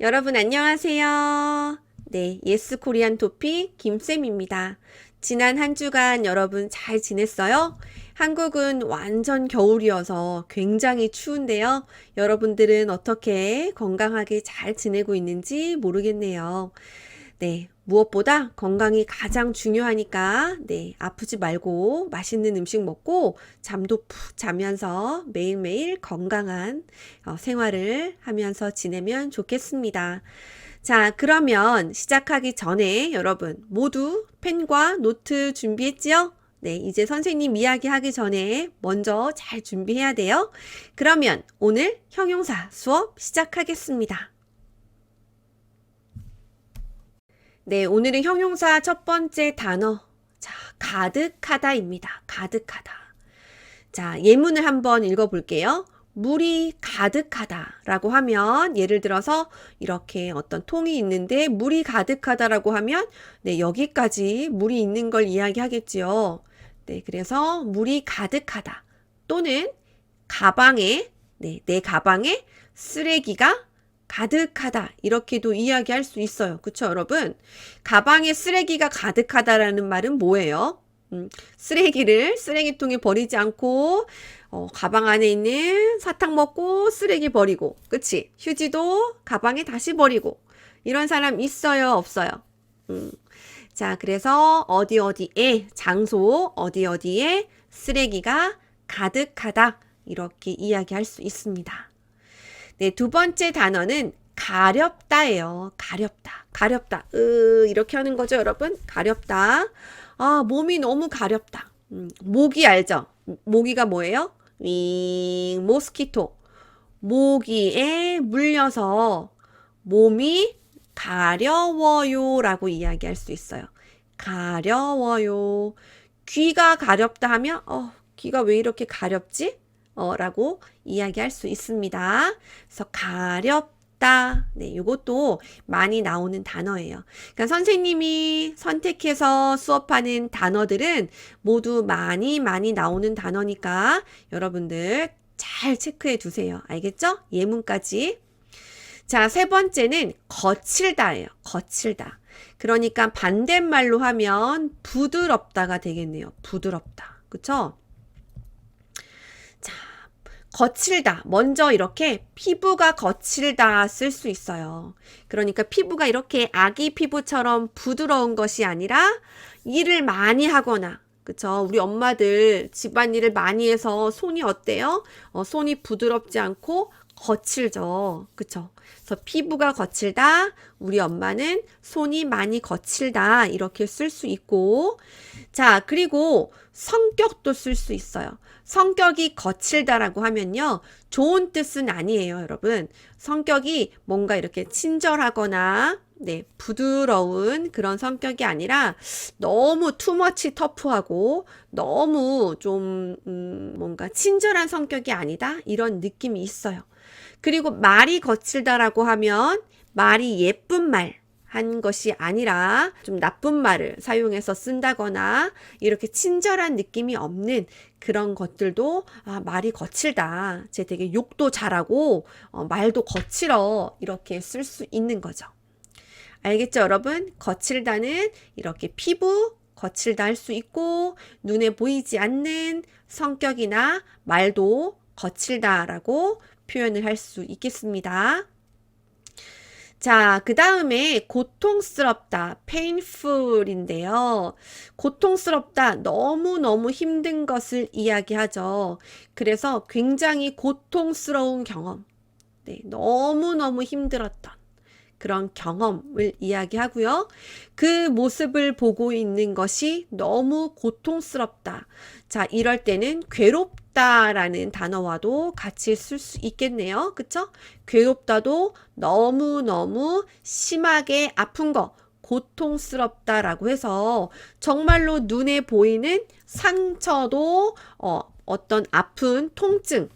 여러분 안녕하세요. 네, 예스 코리안 토피 김쌤입니다. 지난 한 주간 여러분 잘 지냈어요? 한국은 완전 겨울이어서 굉장히 추운데요. 여러분들은 어떻게 건강하게 잘 지내고 있는지 모르겠네요. 네, 무엇보다 건강이 가장 중요하니까, 네, 아프지 말고 맛있는 음식 먹고 잠도 푹 자면서 매일매일 건강한 어, 생활을 하면서 지내면 좋겠습니다. 자, 그러면 시작하기 전에 여러분 모두 펜과 노트 준비했지요? 네, 이제 선생님 이야기 하기 전에 먼저 잘 준비해야 돼요. 그러면 오늘 형용사 수업 시작하겠습니다. 네, 오늘은 형용사 첫 번째 단어. 자, 가득하다입니다. 가득하다. 자, 예문을 한번 읽어볼게요. 물이 가득하다 라고 하면 예를 들어서 이렇게 어떤 통이 있는데 물이 가득하다 라고 하면 네, 여기까지 물이 있는 걸 이야기하겠지요. 네, 그래서 물이 가득하다. 또는 가방에 네, 내 가방에 쓰레기가 가득하다. 이렇게도 이야기할 수 있어요. 그쵸, 여러분? 가방에 쓰레기가 가득하다라는 말은 뭐예요? 음, 쓰레기를 쓰레기통에 버리지 않고 어, 가방 안에 있는 사탕 먹고 쓰레기 버리고, 그치? 휴지도 가방에 다시 버리고. 이런 사람 있어요, 없어요? 음. 자, 그래서 어디 어디에, 장소 어디 어디에 쓰레기가 가득하다. 이렇게 이야기할 수 있습니다. 네, 두 번째 단어는 가렵다예요. 가렵다. 가렵다. 으, 이렇게 하는 거죠, 여러분? 가렵다. 아, 몸이 너무 가렵다. 음, 모기 알죠? 모기가 뭐예요? 윙, 모스키토. 모기에 물려서 몸이 가려워요 라고 이야기할 수 있어요. 가려워요. 귀가 가렵다 하면, 어, 귀가 왜 이렇게 가렵지? 어, 라고 이야기할 수 있습니다. 그래서 가렵다. 네, 이것도 많이 나오는 단어예요. 그러니까 선생님이 선택해서 수업하는 단어들은 모두 많이 많이 나오는 단어니까 여러분들 잘 체크해 두세요. 알겠죠? 예문까지. 자, 세 번째는 거칠다예요. 거칠다. 그러니까 반대말로 하면 부드럽다가 되겠네요. 부드럽다. 그쵸? 자, 거칠다. 먼저 이렇게 피부가 거칠다 쓸 수 있어요. 그러니까 피부가 이렇게 아기 피부처럼 부드러운 것이 아니라 일을 많이 하거나 그쵸? 우리 엄마들 집안일을 많이 해서 손이 어때요? 어, 손이 부드럽지 않고 거칠죠. 그쵸? 그래서 피부가 거칠다. 우리 엄마는 손이 많이 거칠다. 이렇게 쓸 수 있고. 자, 그리고 성격도 쓸 수 있어요. 성격이 거칠다라고 하면요. 좋은 뜻은 아니에요, 여러분. 성격이 뭔가 이렇게 친절하거나 네, 부드러운 그런 성격이 아니라 너무 투머치 터프하고 너무 좀 음, 뭔가 친절한 성격이 아니다 이런 느낌이 있어요. 그리고 말이 거칠다라고 하면 말이 예쁜 말 한 것이 아니라 좀 나쁜 말을 사용해서 쓴다거나 이렇게 친절한 느낌이 없는 그런 것들도 아, 말이 거칠다. 제 되게 욕도 잘하고 어, 말도 거칠어 이렇게 쓸 수 있는 거죠. 알겠죠, 여러분? 거칠다는 이렇게 피부 거칠다 할 수 있고 눈에 보이지 않는 성격이나 말도 거칠다라고 표현을 할 수 있겠습니다. 자, 그 다음에 고통스럽다, painful인데요. 고통스럽다, 너무너무 힘든 것을 이야기하죠. 그래서 굉장히 고통스러운 경험, 네, 너무너무 힘들었던 그런 경험을 이야기하고요. 그 모습을 보고 있는 것이 너무 고통스럽다. 자, 이럴 때는 괴롭 다라는 단어와도 같이 쓸 수 있겠네요. 그쵸? 괴롭다도 너무너무 심하게 아픈 거, 고통스럽다라고 해서 정말로 눈에 보이는 상처도 어, 어떤 아픈 통증,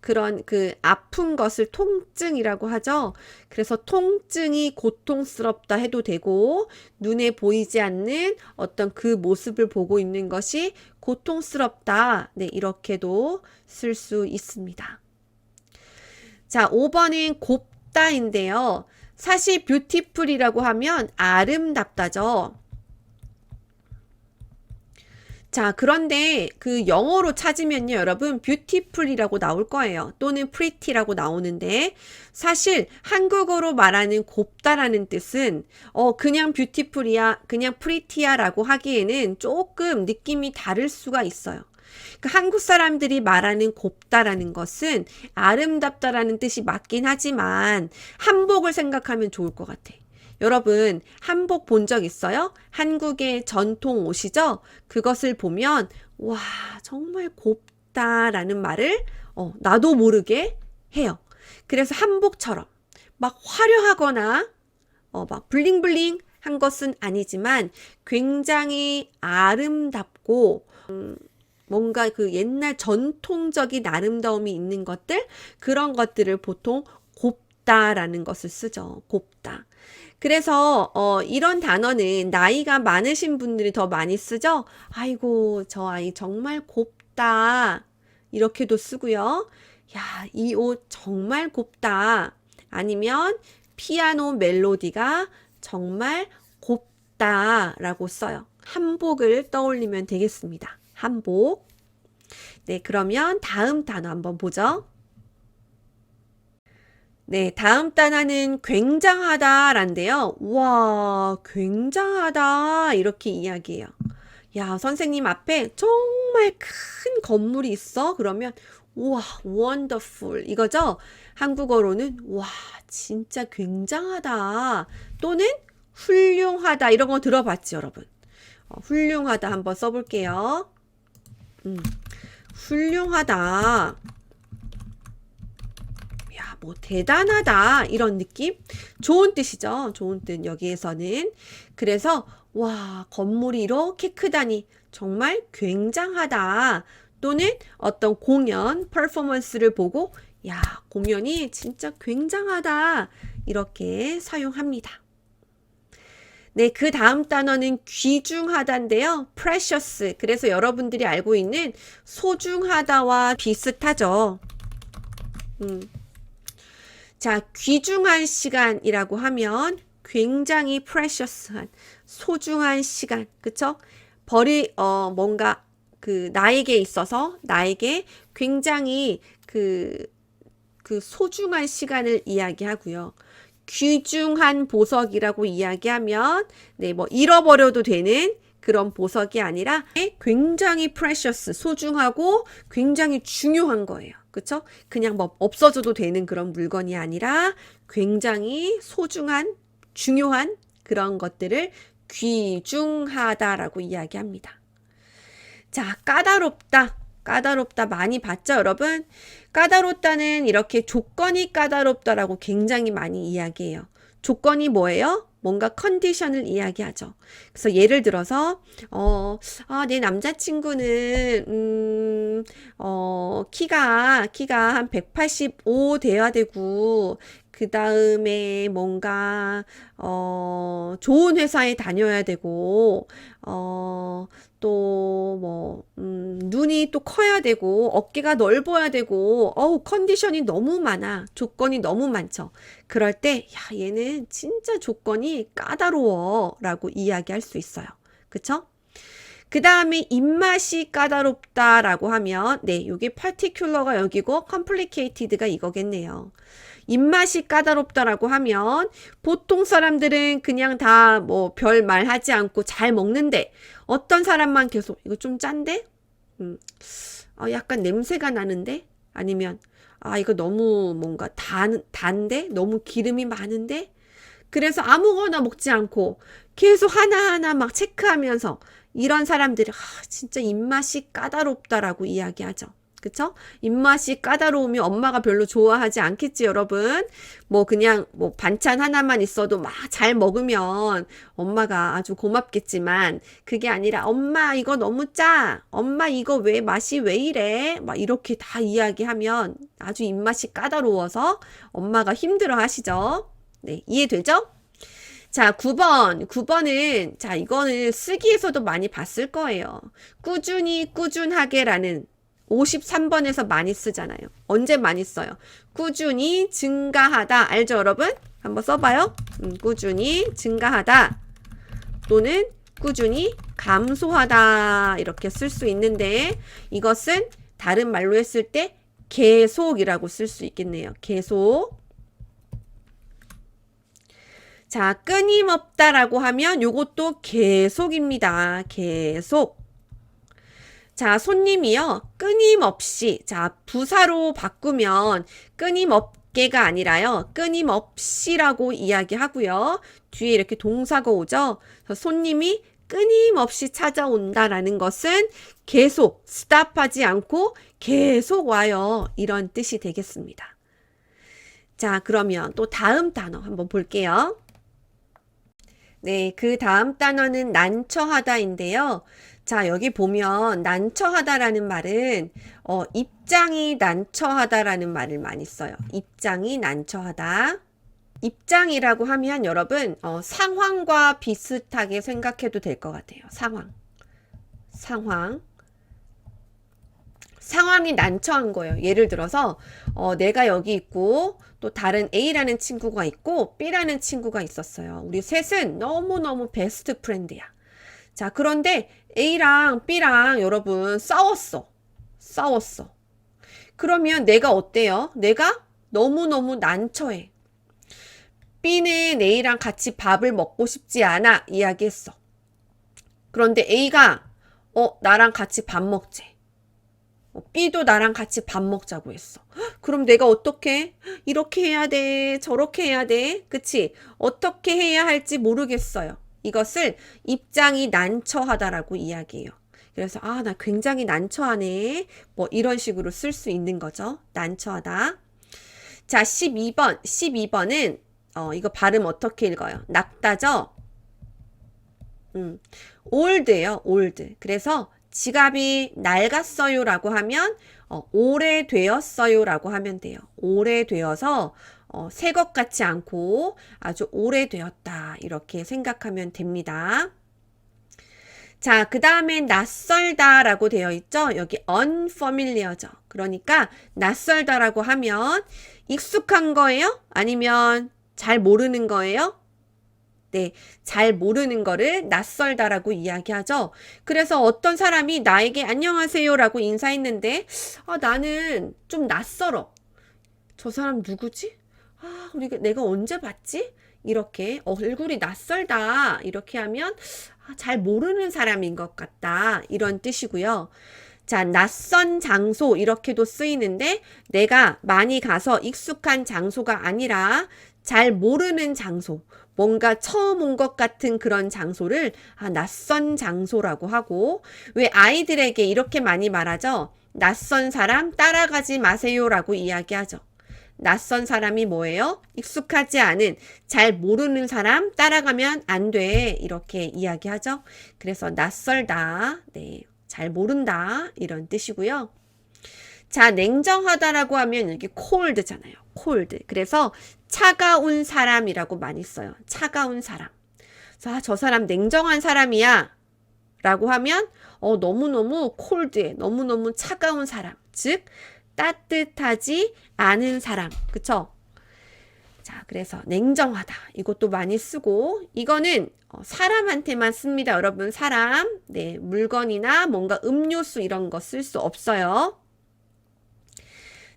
그런 그 아픈 것을 통증이라고 하죠. 그래서 통증이 고통스럽다 해도 되고 눈에 보이지 않는 어떤 그 모습을 보고 있는 것이 고통스럽다. 네, 이렇게도 쓸 수 있습니다. 자, 5번은 곱다인데요. 사실 beautiful이라고 하면 아름답다죠. 자, 그런데 그 영어로 찾으면요, 여러분, beautiful이라고 나올 거예요. 또는 pretty라고 나오는데, 사실 한국어로 말하는 곱다라는 뜻은, 어, 그냥 beautiful이야, 그냥 pretty야 라고 하기에는 조금 느낌이 다를 수가 있어요. 그 한국 사람들이 말하는 곱다라는 것은 아름답다라는 뜻이 맞긴 하지만 한복을 생각하면 좋을 것 같아. 여러분, 한복 본 적 있어요? 한국의 전통 옷이죠? 그것을 보면, 와, 정말 곱다 라는 말을, 어, 나도 모르게 해요. 그래서 한복처럼 막 화려하거나, 어, 막 블링블링 한 것은 아니지만 굉장히 아름답고, 음, 뭔가 그 옛날 전통적인 아름다움이 있는 것들, 그런 것들을 보통 곱다라는 것을 쓰죠. 곱다. 그래서 어, 이런 단어는 나이가 많으신 분들이 더 많이 쓰죠. 아이고, 저 아이 정말 곱다. 이렇게도 쓰고요. 야, 이 옷 정말 곱다. 아니면 피아노 멜로디가 정말 곱다 라고 써요. 한복을 떠올리면 되겠습니다. 한복. 네, 그러면 다음 단어 한번 보죠. 네, 다음 단어는 굉장하다란데요. 와, 굉장하다. 이렇게 이야기해요. 야, 선생님 앞에 정말 큰 건물이 있어? 그러면, 와, wonderful. 이거죠? 한국어로는, 와, 진짜 굉장하다. 또는 훌륭하다. 이런 거 들어봤지, 여러분? 어, 훌륭하다 한번 써볼게요. 음, 훌륭하다. 야, 뭐 대단하다 이런 느낌? 좋은 뜻이죠. 좋은 뜻 여기에서는. 그래서 와, 건물이 이렇게 크다니 정말 굉장하다. 또는 어떤 공연, 퍼포먼스를 보고 야, 공연이 진짜 굉장하다. 이렇게 사용합니다. 네, 그 다음 단어는 귀중하다인데요. precious. 그래서 여러분들이 알고 있는 소중하다와 비슷하죠. 음. 자, 귀중한 시간이라고 하면 굉장히 precious한 소중한 시간. 그쵸? 버리 어 뭔가 그 나에게 있어서 나에게 굉장히 그그 소중한 시간을 이야기하고요. 귀중한 보석이라고 이야기하면 네, 뭐 잃어버려도 되는 그런 보석이 아니라 굉장히 precious, 소중하고 굉장히 중요한 거예요. 그쵸? 그냥 뭐 없어져도 되는 그런 물건이 아니라 굉장히 소중한, 중요한 그런 것들을 귀중하다라고 이야기합니다. 자, 까다롭다. 까다롭다 많이 봤죠, 여러분? 까다롭다는 이렇게 조건이 까다롭다라고 굉장히 많이 이야기해요. 조건이 뭐예요? 뭔가 컨디션을 이야기하죠. 그래서 예를 들어서, 어, 아, 내 남자친구는, 음, 어, 키가, 키가 한 185 돼야 되고, 그 다음에 뭔가, 어, 좋은 회사에 다녀야 되고, 어, 또, 뭐, 음, 눈이 또 커야 되고, 어깨가 넓어야 되고, 어우, 컨디션이 너무 많아. 조건이 너무 많죠. 그럴 때, 야, 얘는 진짜 조건이 까다로워. 라고 이야기할 수 있어요. 그쵸? 그 다음에 입맛이 까다롭다라고 하면, 네, 여기 particular가 여기고, complicated가 이거겠네요. 입맛이 까다롭다라고 하면 보통 사람들은 그냥 다 뭐 별 말 하지 않고 잘 먹는데 어떤 사람만 계속 이거 좀 짠데? 음, 아, 약간 냄새가 나는데? 아니면 아, 이거 너무 뭔가 단, 단데? 너무 기름이 많은데? 그래서 아무거나 먹지 않고 계속 하나하나 막 체크하면서 이런 사람들이 아, 진짜 입맛이 까다롭다라고 이야기하죠. 그쵸? 입맛이 까다로우면 엄마가 별로 좋아하지 않겠지, 여러분. 뭐, 그냥, 뭐, 반찬 하나만 있어도 막 잘 먹으면 엄마가 아주 고맙겠지만, 그게 아니라, 엄마, 이거 너무 짜. 엄마, 이거 왜, 맛이 왜 이래? 막 이렇게 다 이야기하면 아주 입맛이 까다로워서 엄마가 힘들어 하시죠? 네, 이해되죠? 자, 9번. 9번은, 자, 이거는 쓰기에서도 많이 봤을 거예요. 꾸준히, 꾸준하게라는 53번에서 많이 쓰잖아요. 언제 많이 써요? 꾸준히 증가하다. 알죠, 여러분? 한번 써봐요. 음, 꾸준히 증가하다. 또는 꾸준히 감소하다. 이렇게 쓸 수 있는데 이것은 다른 말로 했을 때 계속이라고 쓸 수 있겠네요. 계속. 자, 끊임없다라고 하면 요것도 계속입니다. 계속. 자, 손님이요. 끊임없이. 자, 부사로 바꾸면 끊임없게가 아니라요. 끊임없이라고 이야기하고요. 뒤에 이렇게 동사가 오죠. 손님이 끊임없이 찾아온다라는 것은 계속 스탑하지 않고 계속 와요. 이런 뜻이 되겠습니다. 자, 그러면 또 다음 단어 한번 볼게요. 네, 그 다음 단어는 난처하다인데요. 자, 여기 보면 난처하다라는 말은 어, 입장이 난처하다라는 말을 많이 써요. 입장이 난처하다. 입장이라고 하면 여러분 어, 상황과 비슷하게 생각해도 될 것 같아요. 상황. 상황. 상황이 난처한 거예요. 예를 들어서 어, 내가 여기 있고 또 다른 A라는 친구가 있고 B라는 친구가 있었어요. 우리 셋은 너무너무 베스트 프렌드야. 자, 그런데 A랑 B랑 여러분 싸웠어. 싸웠어. 그러면 내가 어때요? 내가 너무너무 난처해. B는 A랑 같이 밥을 먹고 싶지 않아. 이야기했어. 그런데 A가 어, 나랑 같이 밥 먹재. 어, B도 나랑 같이 밥 먹자고 했어. 그럼 내가 어떻게 이렇게 해야 돼, 저렇게 해야 돼, 그치? 어떻게 해야 할지 모르겠어요. 이것을 입장이 난처하다라고 이야기해요. 그래서 아, 나 굉장히 난처하네. 뭐 이런 식으로 쓸 수 있는 거죠. 난처하다. 자, 12번. 12번은 어, 이거 발음 어떻게 읽어요? 낙다죠? 음. 올드예요. 올드. 그래서 지갑이 낡았어요라고 하면 어, 오래되었어요라고 하면 돼요. 오래되어서 어, 새것 같지 않고 아주 오래되었다 이렇게 생각하면 됩니다. 자, 그 다음에 낯설다 라고 되어 있죠. 여기 unfamiliar죠. 그러니까 낯설다 라고 하면 익숙한 거예요? 아니면 잘 모르는 거예요? 네, 잘 모르는 거를 낯설다라고 이야기하죠. 그래서 어떤 사람이 나에게 안녕하세요라고 인사했는데, 아, 나는 좀 낯설어. 저 사람 누구지? 아, 우리 내가 언제 봤지? 이렇게 얼굴이 낯설다. 이렇게 하면 아, 잘 모르는 사람인 것 같다. 이런 뜻이고요. 자, 낯선 장소 이렇게도 쓰이는데 내가 많이 가서 익숙한 장소가 아니라 잘 모르는 장소, 뭔가 처음 온 것 같은 그런 장소를 아, 낯선 장소라고 하고 왜 아이들에게 이렇게 많이 말하죠? 낯선 사람 따라가지 마세요라고 이야기하죠. 낯선 사람이 뭐예요? 익숙하지 않은, 잘 모르는 사람 따라가면 안 돼. 이렇게 이야기하죠. 그래서 낯설다. 네. 잘 모른다. 이런 뜻이고요. 자, 냉정하다라고 하면 여기 cold잖아요. cold. 그래서 차가운 사람이라고 많이 써요. 차가운 사람. 자, 아, 저 사람 냉정한 사람이야. 라고 하면, 어, 너무너무 cold해. 너무너무 차가운 사람. 즉, 따뜻하지 않은 사람. 그쵸? 자, 그래서 냉정하다. 이것도 많이 쓰고, 이거는 어, 사람한테만 씁니다. 여러분, 사람. 네, 물건이나 뭔가 음료수 이런 거 쓸 수 없어요.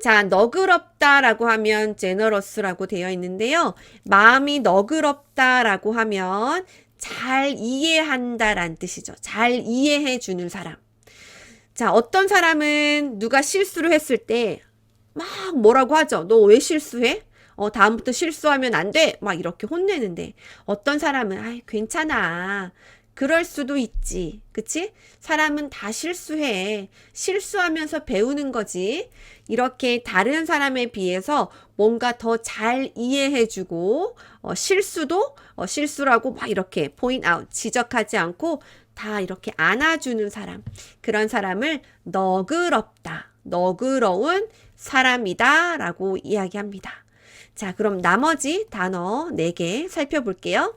자, 너그럽다라고 하면 제너러스라고 되어 있는데요. 마음이 너그럽다라고 하면 잘 이해한다란 뜻이죠. 잘 이해해 주는 사람. 자, 어떤 사람은 누가 실수를 했을 때 막 뭐라고 하죠? 너 왜 실수해? 어, 다음부터 실수하면 안 돼. 막 이렇게 혼내는데 어떤 사람은 아이, 괜찮아. 그럴 수도 있지. 그치? 사람은 다 실수해. 실수하면서 배우는 거지. 이렇게 다른 사람에 비해서 뭔가 더 잘 이해해주고, 어, 실수도 어, 실수라고 막 이렇게 포인트 아웃, 지적하지 않고 다 이렇게 안아주는 사람. 그런 사람을 너그럽다. 너그러운 사람이다. 라고 이야기합니다. 자, 그럼 나머지 단어 4개 살펴볼게요.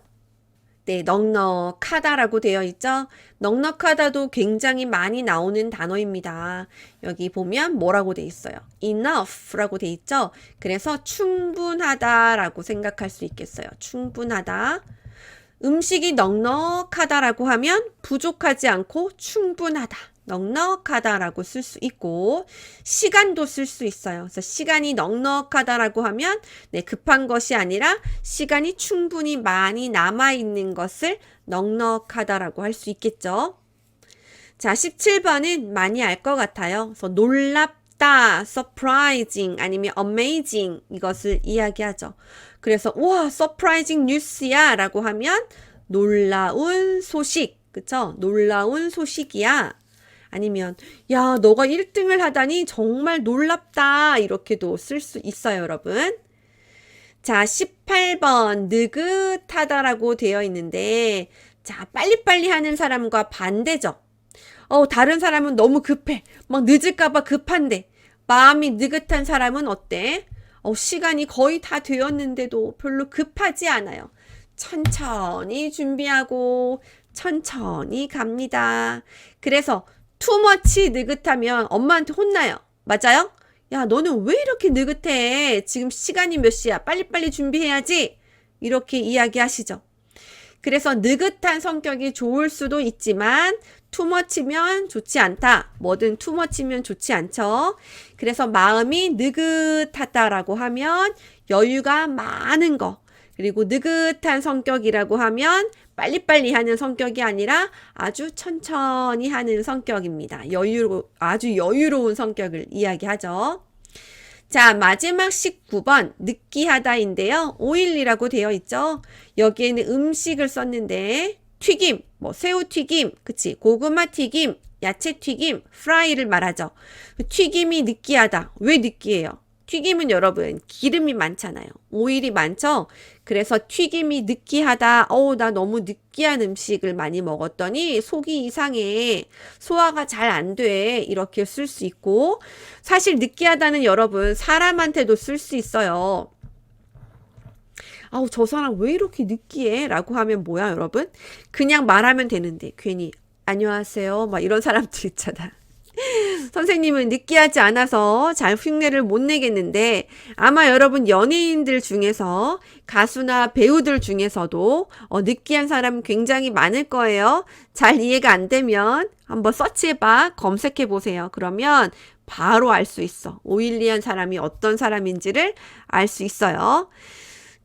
네, 넉넉하다라고 되어 있죠. 넉넉하다도 굉장히 많이 나오는 단어입니다. 여기 보면 뭐라고 돼 있어요? enough라고 돼 있죠. 그래서 충분하다라고 생각할 수 있겠어요. 충분하다. 음식이 넉넉하다라고 하면 부족하지 않고 충분하다. 넉넉하다라고 쓸 수 있고 시간도 쓸 수 있어요. 그래서 시간이 넉넉하다라고 하면 네, 급한 것이 아니라 시간이 충분히 많이 남아 있는 것을 넉넉하다라고 할 수 있겠죠. 자, 17번은 많이 알 것 같아요. 그래서 놀랍 다, surprising 아니면 amazing 이것을 이야기하죠. 그래서 와, surprising news야 라고 하면 놀라운 소식. 그쵸? 놀라운 소식이야. 아니면 야, 너가 1등을 하다니 정말 놀랍다. 이렇게도 쓸 수 있어요, 여러분. 자, 18번 느긋하다라고 되어 있는데 자, 빨리빨리 하는 사람과 반대죠. 어, 다른 사람은 너무 급해. 막 늦을까봐 급한데. 마음이 느긋한 사람은 어때? 어, 시간이 거의 다 되었는데도 별로 급하지 않아요. 천천히 준비하고 천천히 갑니다. 그래서 투머치 느긋하면 엄마한테 혼나요. 맞아요? 야, 너는 왜 이렇게 느긋해? 지금 시간이 몇 시야? 빨리빨리 준비해야지. 이렇게 이야기하시죠. 그래서 느긋한 성격이 좋을 수도 있지만 투머치면 좋지 않다. 뭐든 투머치면 좋지 않죠. 그래서 마음이 느긋하다라고 하면 여유가 많은 거. 그리고 느긋한 성격이라고 하면 빨리빨리 하는 성격이 아니라 아주 천천히 하는 성격입니다. 여유로, 아주 여유로운 성격을 이야기하죠. 자, 마지막 19번, 느끼하다인데요. 오일리라고 되어 있죠. 여기에는 음식을 썼는데, 튀김, 뭐, 새우 튀김, 그치, 고구마 튀김, 야채 튀김, 프라이를 말하죠. 튀김이 느끼하다. 왜 느끼해요? 튀김은 여러분, 기름이 많잖아요. 오일이 많죠? 그래서 튀김이 느끼하다. 어우, 나 너무 느끼한 음식을 많이 먹었더니 속이 이상해. 소화가 잘 안 돼. 이렇게 쓸 수 있고, 사실 느끼하다는 여러분, 사람한테도 쓸 수 있어요. 아우, 저 사람 왜 이렇게 느끼해? 라고 하면 뭐야, 여러분? 그냥 말하면 되는데, 괜히, 안녕하세요. 막 이런 사람들 있잖아. 선생님은 느끼하지 않아서 잘 흉내를 못 내겠는데 아마 여러분 연예인들 중에서 가수나 배우들 중에서도 어, 느끼한 사람 굉장히 많을 거예요. 잘 이해가 안 되면 한번 서치해봐 검색해 보세요. 그러면 바로 알 수 있어. 오일리한 사람이 어떤 사람인지를 알 수 있어요.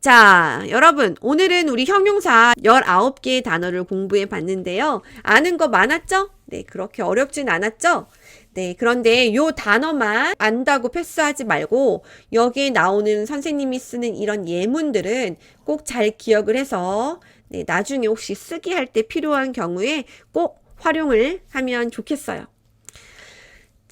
자, 여러분, 오늘은 우리 형용사 19개의 단어를 공부해 봤는데요. 아는 거 많았죠? 네, 그렇게 어렵진 않았죠? 네, 그런데 요 단어만 안다고 패스하지 말고 여기에 나오는 선생님이 쓰는 이런 예문들은 꼭 잘 기억을 해서 네, 나중에 혹시 쓰기 할 때 필요한 경우에 꼭 활용을 하면 좋겠어요.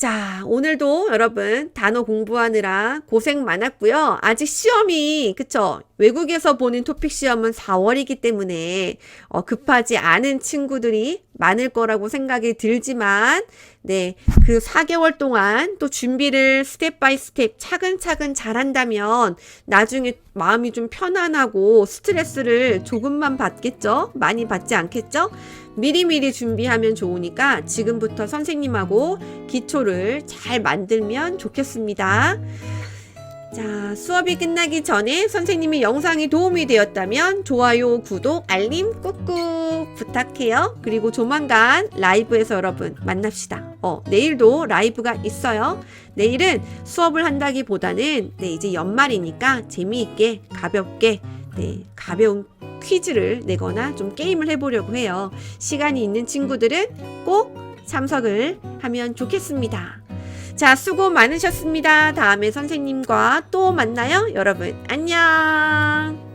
자, 오늘도 여러분 단어 공부하느라 고생 많았고요. 아직 시험이 그쵸? 외국에서 보는 토픽 시험은 4월이기 때문에 어, 급하지 않은 친구들이 많을 거라고 생각이 들지만 네, 그 4개월 동안 또 준비를 스텝 바이 스텝 차근차근 잘한다면 나중에 마음이 좀 편안하고 스트레스를 조금만 받겠죠? 많이 받지 않겠죠? 미리미리 준비하면 좋으니까 지금부터 선생님하고 기초를 잘 만들면 좋겠습니다. 자, 수업이 끝나기 전에 선생님이 영상이 도움이 되었다면 좋아요, 구독, 알림 꾹꾹 부탁해요. 그리고 조만간 라이브에서 여러분 만납시다. 어, 내일도 라이브가 있어요. 내일은 수업을 한다기보다는 네, 이제 연말이니까 재미있게 가볍게 네, 가벼운 퀴즈를 내거나 좀 게임을 해보려고 해요. 시간이 있는 친구들은 꼭 참석을 하면 좋겠습니다. 자, 수고 많으셨습니다. 다음에 선생님과 또 만나요. 여러분, 안녕!